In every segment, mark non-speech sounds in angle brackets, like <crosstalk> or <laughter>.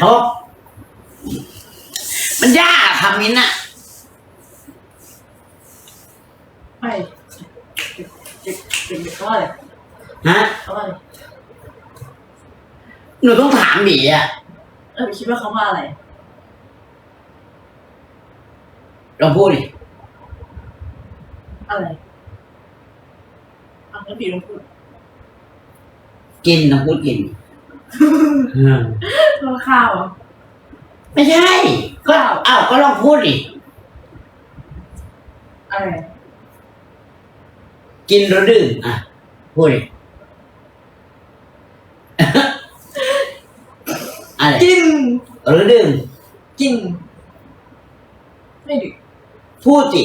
เขามันยากอะคำนี้น่ะไปเด็กเด็กเด็กเขาว่าอะไรฮะเขาว่าอะไรหนูต้องถามบีอะเออคิดว่าเขาว่าอะไรลองพูดดิอะไรอะแล้วปีลองพูดกินลองพูดกิน อืม เราข้าวเหรอไม่ใช่ ก็อ้าวก็ลองพูดดิอะไรกินหรือดื่มอะพูดดิอะไรกินหรือดื่มกิน ไม่ดื่มพูดสิ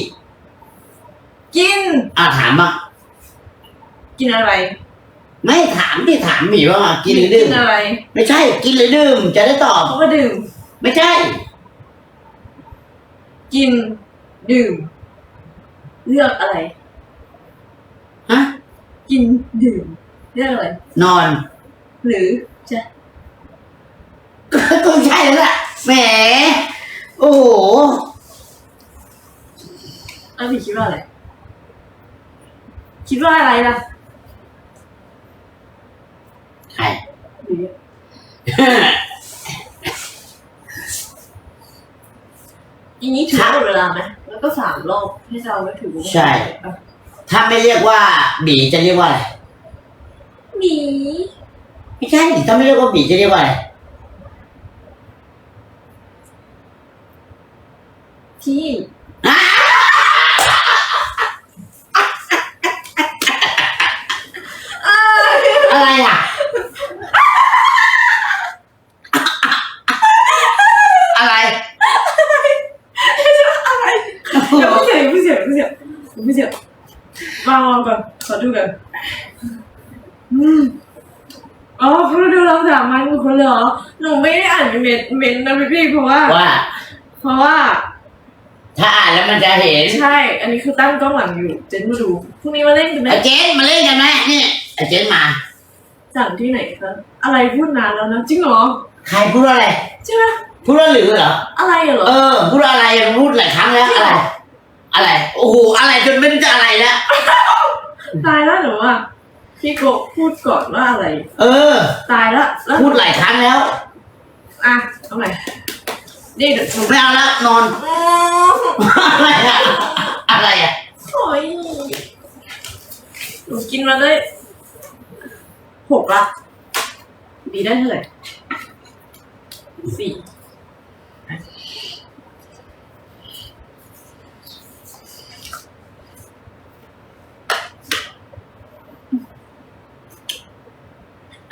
กินอะถามบ้างกินอะไร ไม่ถามที่ถามบีว่ากินหรือดื่มกินอะไรไม่ใช่ กินหรือดื่มจะได้ตอบ เขาก็ดื่ม ไม่ใช่ กิน ดื่ม เลือกอะไร ฮะ กินดื่ม เลือกอะไร นอน หรือจะก็ใช่แล้วแหละแหมโอ้โหอ้าวพี่คิดว่าอะไร คิดว่าอะไรล่ะ ใคร หรืออีนี้ถือว่าหมดเวลาไหมแล้วก็สามรอบให้เราไม่ถือว่าหมดใช่อะถ้าไม่เรียกว่าบีจะเรียกว่าอะไรหมีไม่ใช่ดิถ้าไม่เรียกว่าบีจะเรียกว่าอะไรที่อ้าอะไรอะ อะไร อะไรเดี๋ยวไม่เสียไม่เสียไม่เสี ยไม่เสียวางวางก่อนขอดูกันอืมอ๋อเขาดูเราสามมันกับคนเลยเหรอหนูไม่ได้อ่านเมนเมนนะพี่พี่เพราะว่า ว่า เพราะว่า ถ้าอ่านแล้วมันจะเห็นใช่ อันนี้คือตั้งกล้องหลังอยู่ เจนมาดูพรุ่งนี้มาเล่นกันไหมไอ้เจนมาเล่นกันไหมเนี่ยไอ้เจนมา สั่งที่ไหนคะอะไรพูดนานแล้วนะจริงเหรอใครพูดว่าอะไร ใช่ไหมพูดว่าหรือเหรออะไรเหรอ เออ พูดว่าอะไรพูดหลายครั้งแล้วอะไร อะไร โอ้โห อะไรจนไม่รู้จะอะไรแล้ว ตายแล้วหนูว่าพี่โกะพูดก่อนว่าอะไร เออ ตายแล้วแล้วพูดหลายครั้งแล้ว อะเอาใหม่นี่เดี๋ยวชมไม่เอาแล้วนอน อะไรอะอะไรอะโอ้ยหนูกินมาได้หกละบีได้เท่าไหร่สี่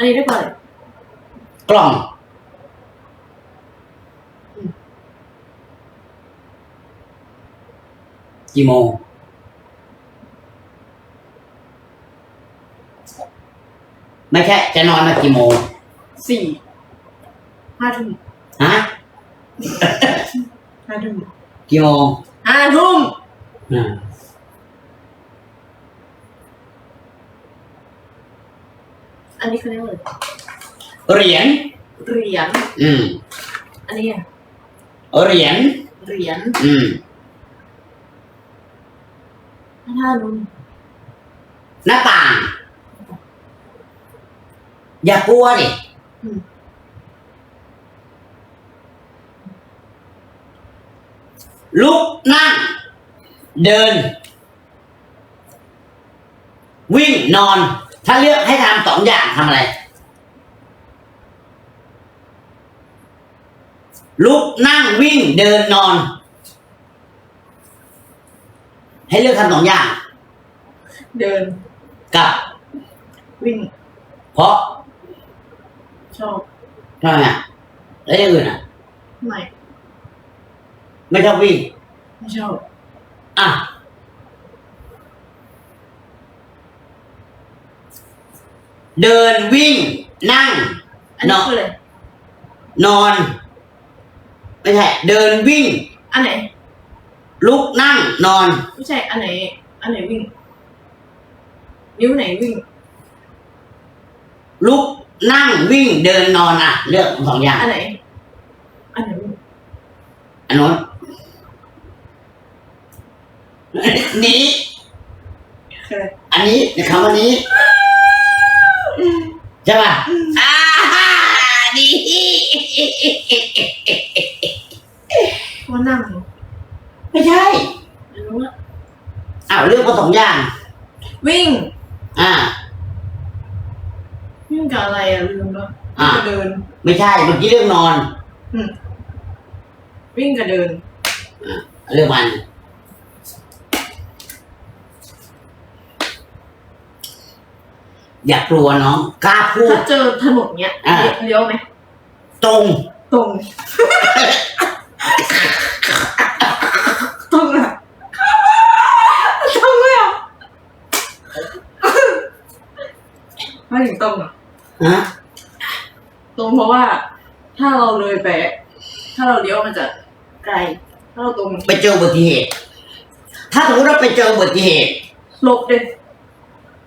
อันนี้ได้เท่าไหร่กล่อง กี่โมงไม่ใช่ จะนอนมากี่โมงสี่ห้าทุ่มฮะห้าทุ่มกี่โมงห้าทุ่มอ่า อันนี้เขาเรียกว่าอะไรเหรียญ เหรียญ อืม อันนี้อะเหรียญ เหรียญอืมห้านุ่มหน้าต่าง อย่ากลัวดิลุกนั่ง เดิน วิ่งนอน ถ้าเลือกให้ทำสองอย่างทำอะไร ลุกนั่งวิ่งเดินนอน ให้เลือกทำสองอย่าง เดินกับ วิ่งเพราะชอบทำไมอะแล้วอย่างอื่นอะ ไม่ไม่ชอบวิ่งไม่ชอบอะ เดินวิ่ง นั่ง อันนี้เนาะคืออะไรนอน ไม่ใช่ เดินวิ่ง อันไหน ลุกนั่ง นอน ไม่ใช่ อันไหน อันไหนวิ่ง นิ้วไหนวิ่ง ลุกนั่งวิ่งเดินนอนอะ เลือกสองอย่าง อันไหน อันไหนวิ่งอันโน้นนี้คืออะไรอันนี้ในคำวันนี้ ใช่ป่ะอ่าดีว่านั่งไม่ใช่ไม่รู้อะอ้าวเลือกมาสองอย่าง วิ่ง อ่า วิ่งกับอะไรอะลืมแล้วอะวิ่งกับเดิน ไม่ใช่เมื่อกี้เรื่องนอน วิ่งกับเดินเรื่องมัน อย่ากลัวน้องกล้าพูด ถ้าเจอถนนเนี้ยอะเลี้ยวไหมตรง ตรง ตรงอะตรงเลยเหรอะไม่ถึงตรงอะฮะ ตรงเพราะว่า ถ้าเราเลยไปถ้าเราเลี้ยวมันจะไกล ถ้าเราตรงไปเจออุบัติเหตุ ถ้าสมมติเราไปเจออุบัติเหตุ หลบเลย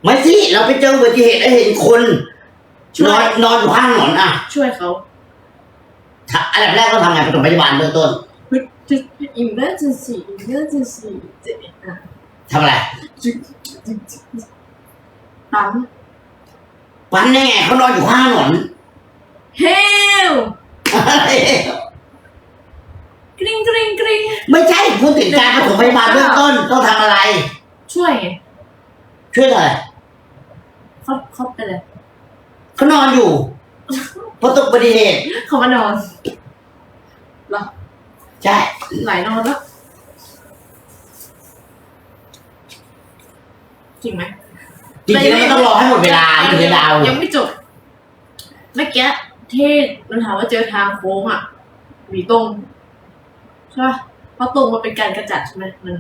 ไม่สิเราไปเจออุบัติเหตุแล้วเห็นคนนอนนอนอยู่ข้างถนนอะช่วยเขาถ้าอันดับแรกก็ทำไงปฐมพยาบาลเบื้องต้น emergency emergency อะทำอะไรปั๊ม ปันแน่เขานอนอยู่ข้างถนน Hell กริ๊งกริ๊งกริ๊งไม่ใช่พูดถึงการปฐมพยาบาลเบื้องต้นต้องทำอะไร ช่วยไงช่วยหน่อย เขาเขาไปเลยเขานอนอยู่เพราะตกอุบัติเหตุเขามานอนใช่หลายนอนแล้วจริงไหมจริงๆแล้วไม่ต้องรอให้หมดเวลาอยู่ในดาวยังไม่จบเมื่อกี้เทศมันถามว่าเจอทางโค้งอะหวีตรงใช่ปะเพราะตรงมันเป็นการกระจัดใช่ไหมมัน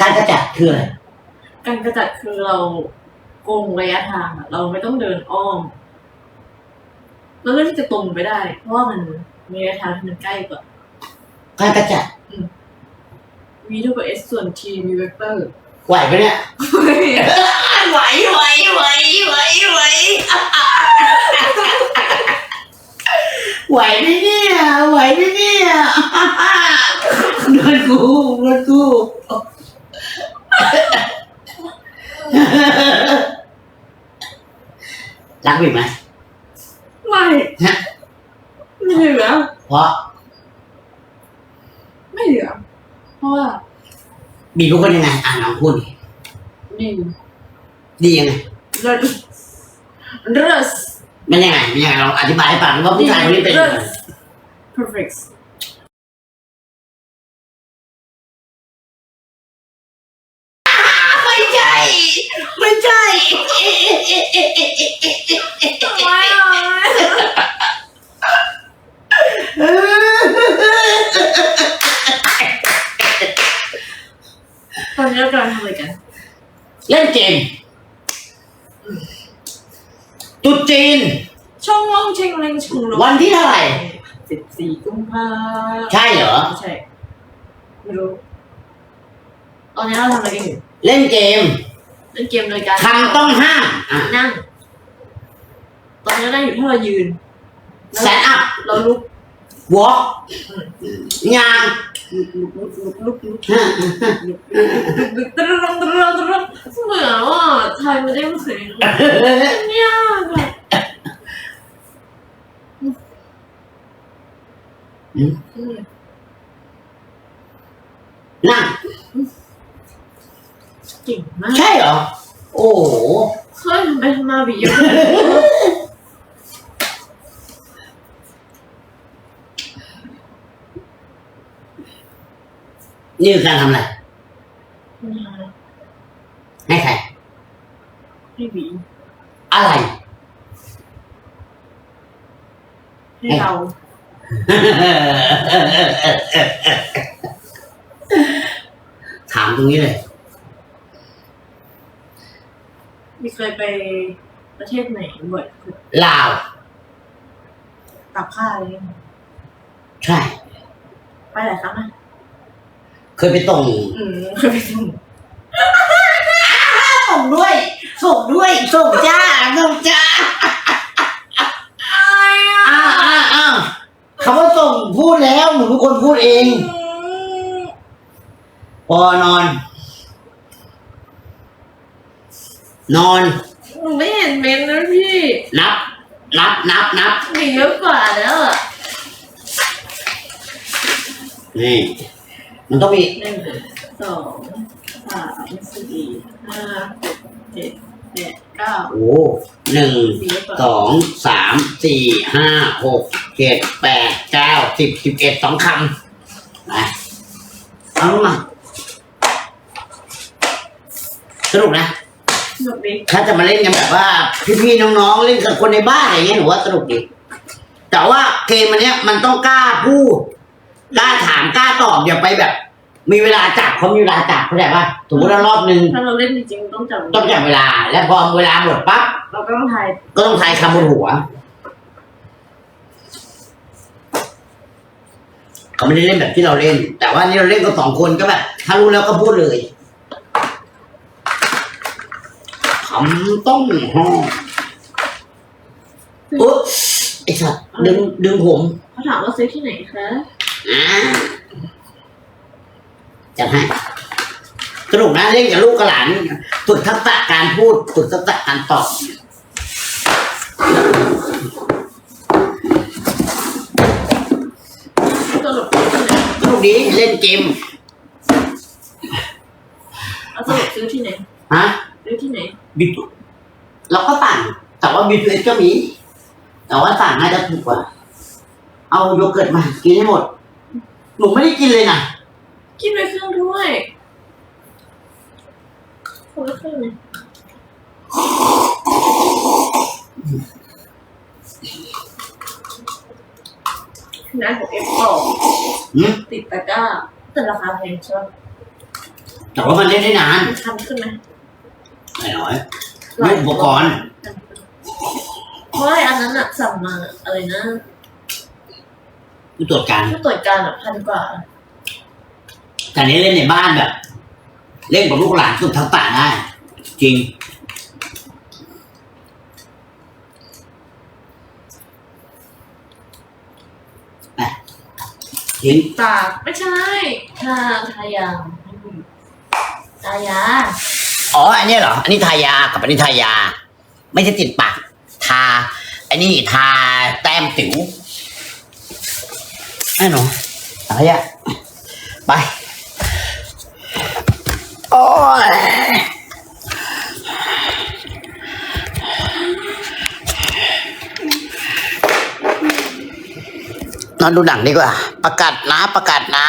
การกระจัดคืออะไรการกระจัดคือเรา โกงระยะทางอะเราไม่ต้องเดินอ้อมเราเลือกที่จะตรงไปได้ เพราะว่ามันมีระยะทางที่มันใกล้กว่าการกระจัด v เท่ากับ s ส่วน t v เวกเตอร์ไหวไหมเนี่ย ไหวไหวไหวไหวไหวไหวไหมเนี่ยไหวไหมเนี่ยเดินกูเดินกู รักบีไหมไม่ฮะไม่เหลือเพราะไม่เหลือเพราะว่าบีเป็นคนยังไงอ่าน้องพูดดิดีดียังไงเลิศเลิศมันยังไงมันยังไงเราอธิบายให้ฟังว่าผู้ชายคนนี้เป็นยังไง perfect ไม่ใช่ ไม่ใช่ ว้าวตอนนี้เรากำลังทำอะไรกัน เล่นเกมตุ๊ดจีน ช่องว่องเชงเล็งชงลงวันที่เท่าไหร่ สิบสี่กุมภาใช่เหรอไม่ใช่ไม่รู้ตอนนี้เราทำอะไรกันอยู่เล่นเกมเล่นเกมโดยการทำต้องห้ามอะนั่ง ตอนนี้เราอยู่ถ้าเรายืนแซนอัพ เราลุก 我，呀，드르렁 드르렁 승부야 와 잘못해보세요 안녕 응? 나, กิ่งมาก 차요. 오, เฮ้ยทำไมมาบีเยอะ <laughs> นี่คือการทำอะไร ให้ใคร ให้บีอะไร ให้เรา ถามตรงนี้เลย มีเคยไปประเทศไหนบ่อยสุดลาว ตักผ้าอะไรเงี้ยใช่ ไปหลายครั้งนะ เคยไปส่งอืมเคยไปส่งส่งด้วย ส่งด้วย ส่งจ้า ส่งจ้าอ้าวอ้าวอ้าวคำว่าส่งพูคนพูดเองพอนอน นอน หนูไม่เห็นเมนนะพี่นับ นับ นับ นับมีเยอะกว่าแล้วอะนี่ มันต้องมีหนึ่งสองสามสี่ห้าหกเจ็ดแปดเก้าโอ้หนึ่งมีเยอะกว่าสองสามสี่ห้าหกเจ็ดแปดเก้าสิบสิบเอ็ดสองคำไปเอาลงมาสนุกนะ สนุกดีถ้าจะมาเล่นกันแบบว่า พี่ๆน้องๆเล่นกับคนในบ้านอะไรเงี้ยหนูว่าสนุกดีแต่ว่าเกมอันเนี้ยมันต้องกล้าพูด กล้าถามกล้าตอบอย่าไปแบบ มีเวลาจับเขามีเวลาจับเข้าใจป่ะสมมติว่ารอบหนึ่งถ้าเราเล่นจริงๆต้องจับต้องจับเวลา แล้วพอเวลาหมดปั๊บเราก็ต้องทายก็ต้องทายคำบนหัวเขาไม่ได้เล่นแบบที่เราเล่น แต่ว่านี่เราเล่นกันสองคนก็แบบถ้ารู้แล้วก็พูดเลยคำต้องห้องอุ๊บไอ้สัตว์ดึงดึงผมเขาถามว่าซื้อที่ไหนคะอ่า จะให้สนุกนะเล่นกับลูกกับหลานฝึกทักษะการพูดฝึกทักษะการตอบสรุปซื้อที่ไหนสนุกดีเล่นเกมเอาสรุปซื้อที่ไหนฮะซื้อที่ไหนบิทูเราก็สั่งแต่ว่าบิทูเอสก็มี แต่ว่าสั่งน่าจะถูกกว่า เอาโยเกิร์ตมากินให้หมด หนูไม่ได้กินเลยนะกินไปครึ่งถ้วยคนละครึ่งเลยนายของเอฟต่อหืมติดตะกร้าแต่ราคาแพงใช่ไหมแต่ว่ามันเล่นได้นานมันทำขึ้นไหมไม่น้อยไม่อุปกรณ์ เพราะไอ้อันนั้นอะสั่งมาอะไรนะ ผู้ตรวจการผู้ตรวจการอะพันกว่า แต่นี้เล่นในบ้านแบบ เล่นกับลูกหลานสุดทักษะได้จริงไปทิ้งตากไม่ใช่ทาทายาทายาอ๋อ อันนี้เหรอ อันนี้ทายา กับอันนี้ทายา ไม่ใช่ติดปาก ทา อันนี้ทาแต้มติ๋ว ไอ้หนูอะไรอะไป โอ้ยนอนดูหนังดีกว่า ประกาศนะประกาศนะ